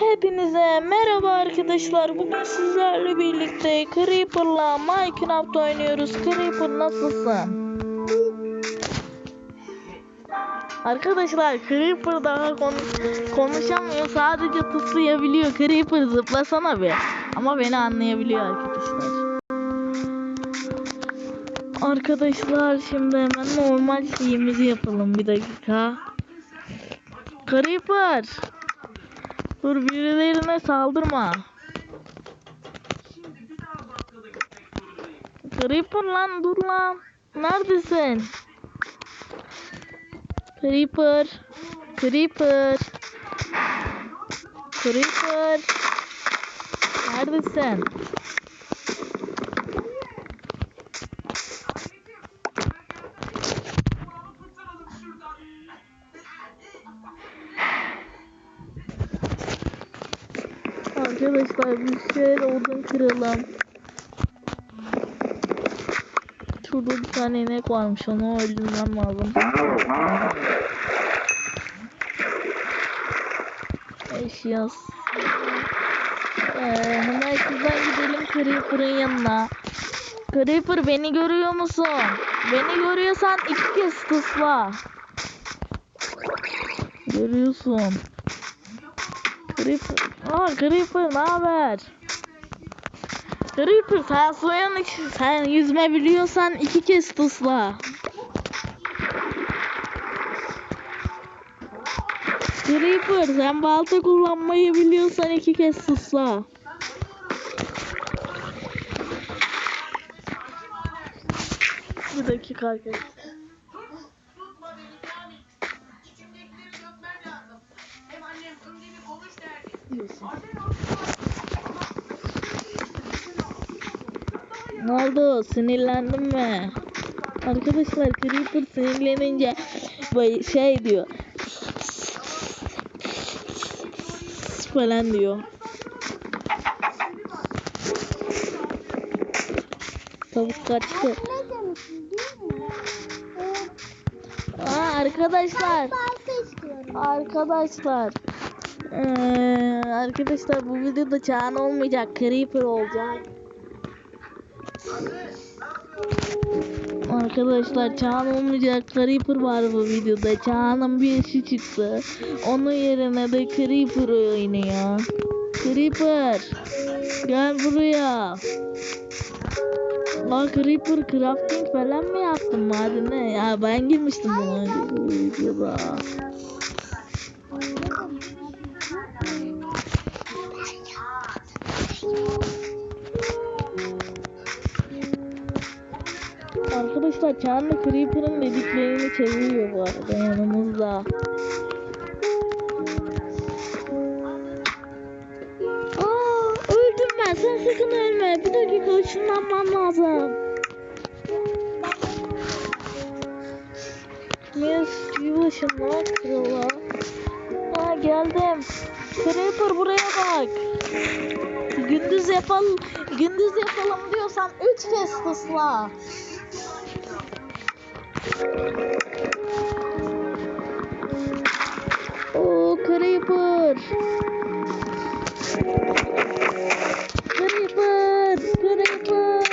Hepinize merhaba arkadaşlar. Bugün sizlerle birlikte Creeper'la Minecraft oynuyoruz. Creeper nasılsın? Arkadaşlar Creeper daha kon konuşamıyor. Sadece tıslayabiliyor. Creeper zıplasana bir. Ama beni anlayabiliyor arkadaşlar. Arkadaşlar şimdi hemen normal şeyimizi yapalım. Bir dakika. Creeper. Dur birilerine saldırma. Creeper lan dur lan. Neredesin? Creeper. Creeper. Creeper. Neredesin? Arkadaşlar bir şöyle odun kıralım. Şurada bir tane inek varmış onu öldürmem lazım. Eşyas. Ee, hemen şuradan gidelim Creeper'ın yanına. Creeper beni görüyor musun? Beni görüyorsan iki kez tısla. Görüyorsun. Creeper. Aa Creeper ne haber? Creeper sen suyun içi- sen yüzme biliyorsan iki kez tusla. Creeper sen balta kullanmayı biliyorsan iki kez tusla. Bir dakika arkadaşlar. Ne oldu? Sinirlendin mi? Arkadaşlar Creeper sinirlenince şey diyor. falan diyor. Tavuk kaçtı. Aa, arkadaşlar. Arkadaşlar. Ee, arkadaşlar bu videoda Çağan olmayacak. Creeper olacak. Arkadaşlar Çağan olmayacak Creeper var bu videoda. Çağan'ın bir işi çıktı. Onun yerine de Creeper oynuyor. Creeper. Gel buraya. Lan Creeper crafting falan mı yaptın madene? Ya ben girmiştim buna önce bu videoda. Arkadaşlar Çağan'la Creeper'ın dediklerini çeviriyor bu arada yanımızda. Aa, öldüm ben. Sen sakın ölme. Bir dakika ışınlanmam lazım. Mis gibi ışınlan krala. Aa geldim. Creeper buraya bak. Gündüz yapalım, gündüz yapalım diyorsan 3 kez ısla. Oo Creeper. Creeper. Creeper.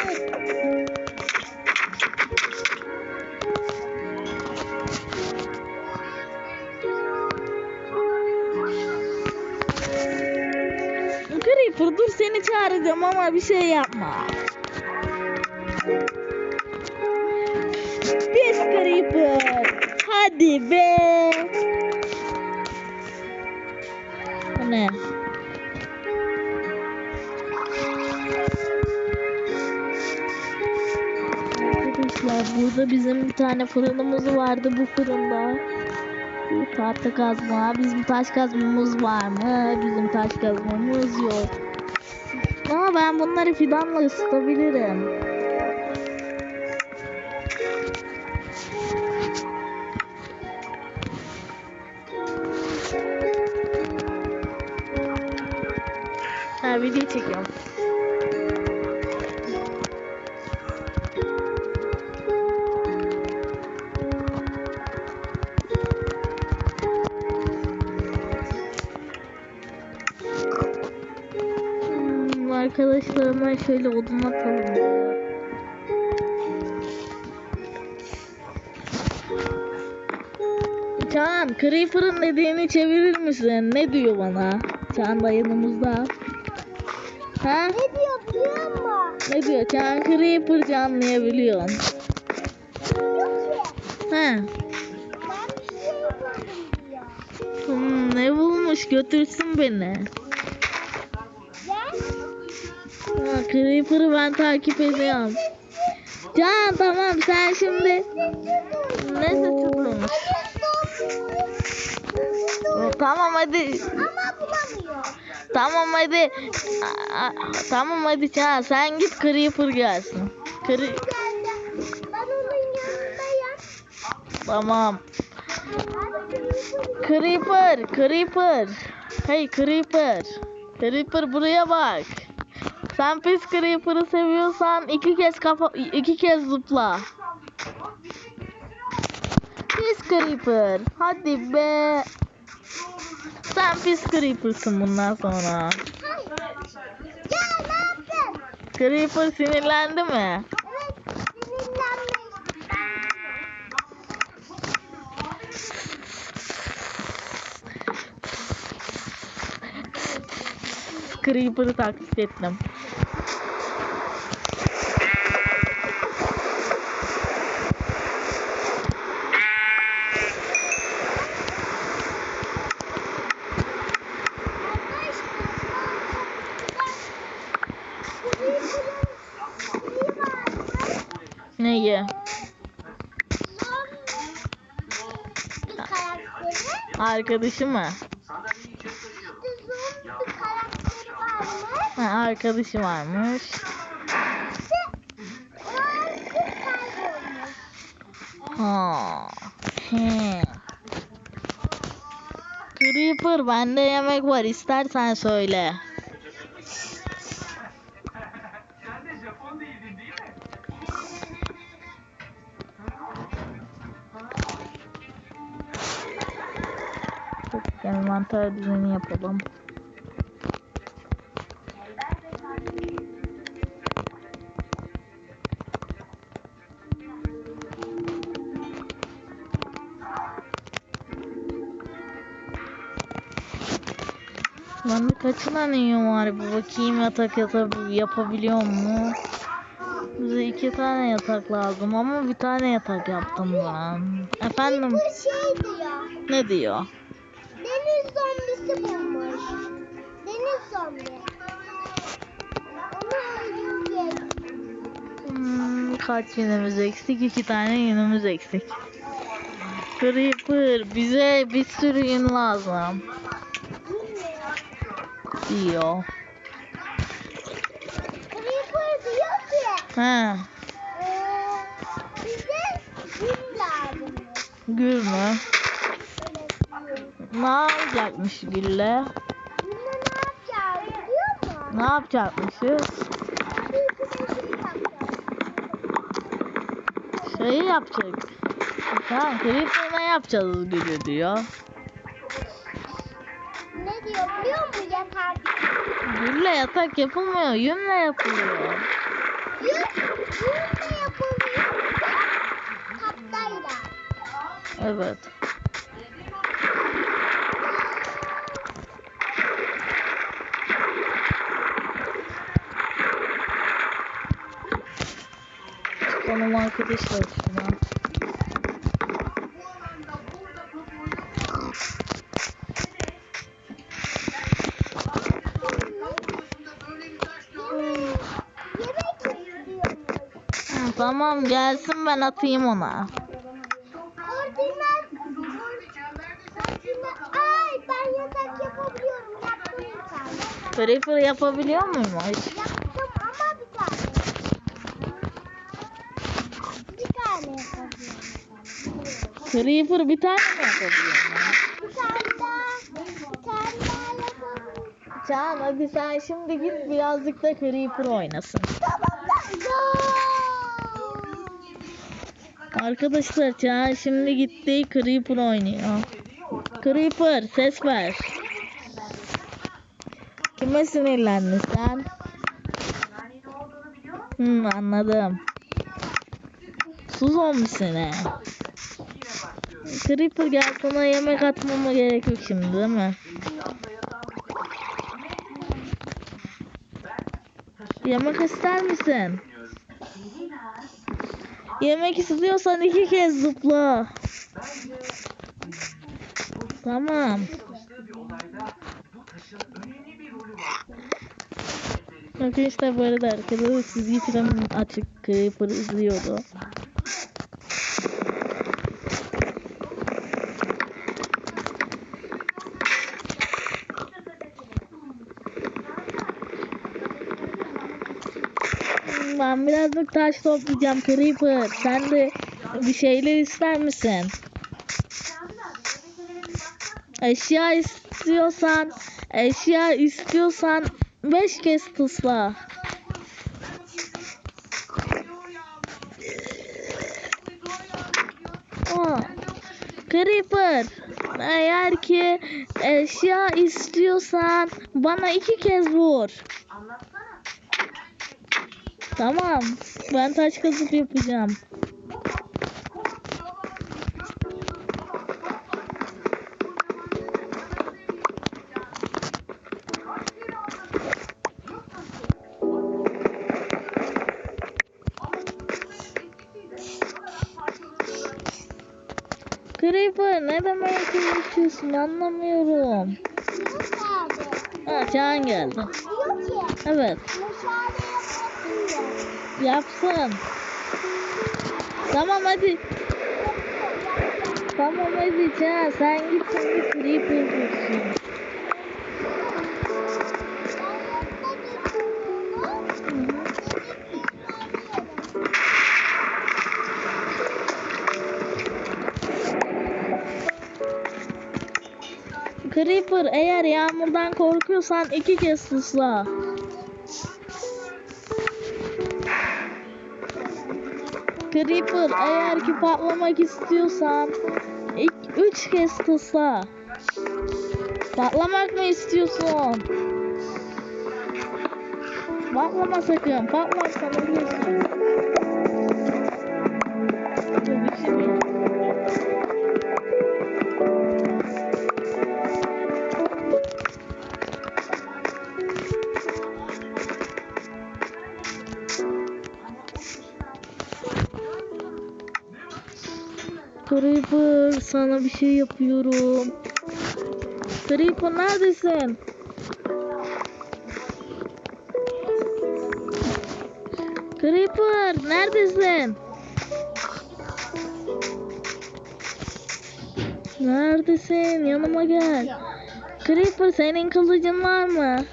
Creeper dur seni çağıracağım ama bir şey yapma. Hadi be. Bu ne? Arkadaşlar burada bizim bir tane fırınımız vardı bu fırında. Bu tahta kazma, bizim taş kazmamız var mı? Bizim taş kazmamız yok. Ama ben bunları fidanla ısıtabilirim. Ha video çekiyorum. arkadaşlarıma şöyle odun atalım. Can, Creeper'ın dediğini çevirir misin? Ne diyor bana? Can da yanımızda. Ha? Ne diyor biliyor musun? Ne diyor? Can Creeper anlayabiliyorsun. Diyor ki Ha? ben bir şey diyor. Hmm, ne bulmuş? Götürsün beni. Ha, Creeper'ı ben takip ediyorum. Can tamam sen şimdi ne duymuş? Tamam hadi. Ama. Tamam hadi. Aa, Tamam hadi Can sen git Creeper gelsin. Yanındayım. tamam. Creeper, Creeper. Hey Creeper. Creeper buraya bak. Sen pis Creeper'ı seviyorsan iki kez kafa iki kez zıpla. Pis Creeper. Hadi be. Sen pis Creeper'sın bundan sonra. Hayır. Ya ne yaptın? Creeper sinirlendi mi? Evet. Sinirlenmiş. Creeper'ı taklit ettim. Arkadaşı mı? Ha, arkadaşı varmış. Ha. He. Creeper bende yemek var istersen söyle. Envanter düzeni yapalım. Bende kaç tane yün var bir bakayım yatak yatak yapabiliyor mu? Bize iki tane yatak lazım ama bir tane yatak yaptım ben. Efendim Bu şey diyor. ne diyor? Bulmuş. Deniz zombi. Hmm, kaç yünümüz eksik? İki tane yünümüz eksik. Creeper bize bir sürü yün lazım diyor. Creeper diyor ki He, eee bize gün lazım. gül mü? Ne yapacakmış gülle? Ne yapacakmışız? Şeyi yapacak. Tamam Creeper ne yapacağız gülü diyor. Ne diyor biliyor musun yatak? Gülle yatak yapılmıyor, yünle yapılıyor. Yün, yünle yapılıyor. Tahtayla. Evet. Çıkalım arkadaşlar istiyormuş. Hı, tamam gelsin ben atayım ona. Ay ben yatak yapabiliyorum. Yaptım. Creeper yapabiliyor muymuş? Yaptım ama bir tane. Bir tane yapabiliyorum. Creeper bir tane mi yapabiliyor? Bir tane daha. Bir tane yapabiliyorum. Hadi sen şimdi git birazcık da Creeper oynasın. Tamam. Arkadaşlar Can şimdi gitti Creeper oynuyor. Creeper ses ver. Kime sinirlendin sen? Hmm, anladım. Sus olmuş sene. Creeper gel sana yemek atmama gerek yok şimdi değil mi? Yemek ister misin? Yemek istiyorsan iki kez zıpla. Tamam. Bakın işte böyle de arkada çizgi film açık Creeper izliyordu. Ben birazcık taş toplayacağım Creeper. Sen de bir şeyler ister misin? Eşya istiyorsan, eşya istiyorsan beş kez tısla. Aa, Creeper, eğer ki eşya istiyorsan bana iki kez vur. Tamam, ben taş kazıp yapacağım. Creeper ne demeye çalışıyorsun anlamıyorum. Ha Çağan geldi. Evet diyor. Yapsın. Tamam hadi. Tamam hadi Çağan sen git şimdi Creeper alıyorum. Creeper eğer yağmurdan korkuyorsan iki kez tısla. Creeper eğer ki patlamak istiyorsan ilk üç kez tısla. Patlamak mı istiyorsun? Patlama sakın. Patlarsan ölürsün. Tabii Creeper sana bir şey yapıyorum. Creeper neredesin? Creeper neredesin? Neredesin? Yanıma gel. Creeper senin kılıcın var mı?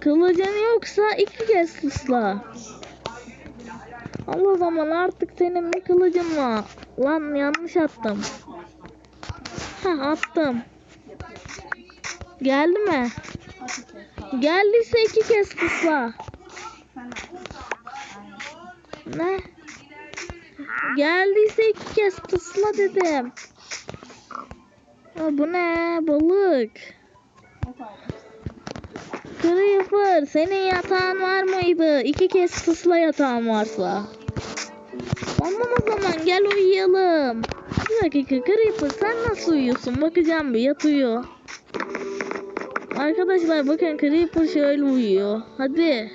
Kılıcın yoksa iki kez ısla. Allah zaman artık senin bir kılıcın var. Lan yanlış attım. Ha attım. Geldi mi? Geldiyse iki kez tıkla. Ne? Geldiyse iki kez tıkla dedim. Ha, bu ne? Balık. Creeper senin yatağın var mıydı? İki kez tısla yatağın varsa. Tamam o zaman gel uyuyalım. Bir dakika Creeper sen nasıl uyuyorsun? Bakacağım bir yat uyu. Arkadaşlar bakın Creeper şöyle uyuyor. Hadi.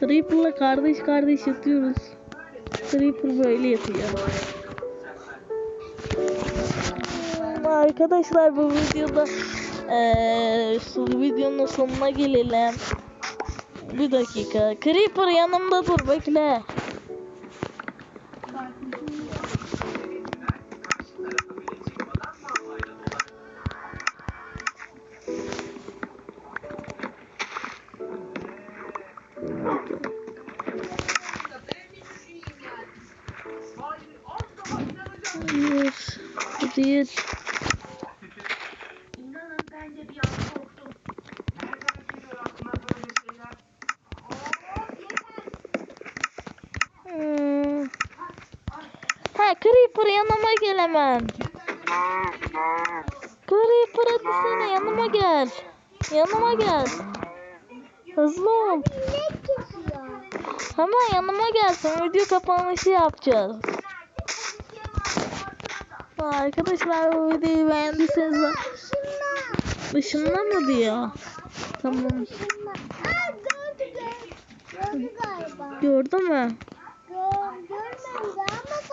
Creeper'la kardeş kardeş yatıyoruz. Creeper böyle yatıyor. Arkadaşlar bu videoda şu videonun sonuna gelelim. Bir dakika. Creeper yanımda dur bekle. Creeper yanıma gel hemen. Creeper hadi sana yanıma gel. Yanıma gel. Hızlı ol. Hemen yanıma gelsin. Video kapanışı yapacağız. Arkadaşlar bu videoyu beğendiyseniz Şunlar. dışında mı diyor? Tamam. Gördü mü?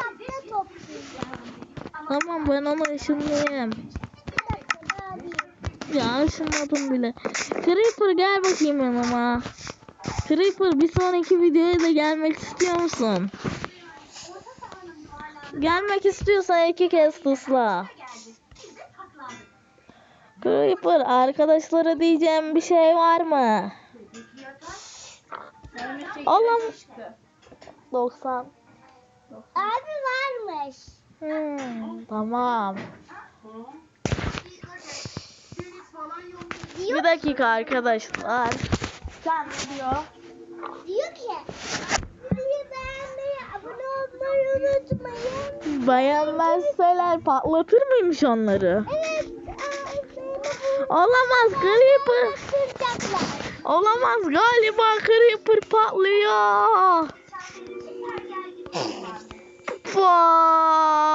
Toplayacağım. Tamam ben onu ışınlayayım. Ya ışınladım bile. Creeper gel bakayım yanıma. Creeper bir sonraki videoya da gelmek istiyor musun? Gelmek istiyorsan iki kez tıkla. Creeper arkadaşlara diyeceğim bir şey var mı? Allah'ım. 90. Abi varmış. Hmm, tamam. Diyor, Bir dakika arkadaşlar. Sen ne diyor? diyor ki videoyu beğenmeyi, abone olmayı unutmayın. Beğenmezseler patlatır mıymış onları? Evet. Olamaz Creeper. Olamaz galiba Creeper patlıyor. 哇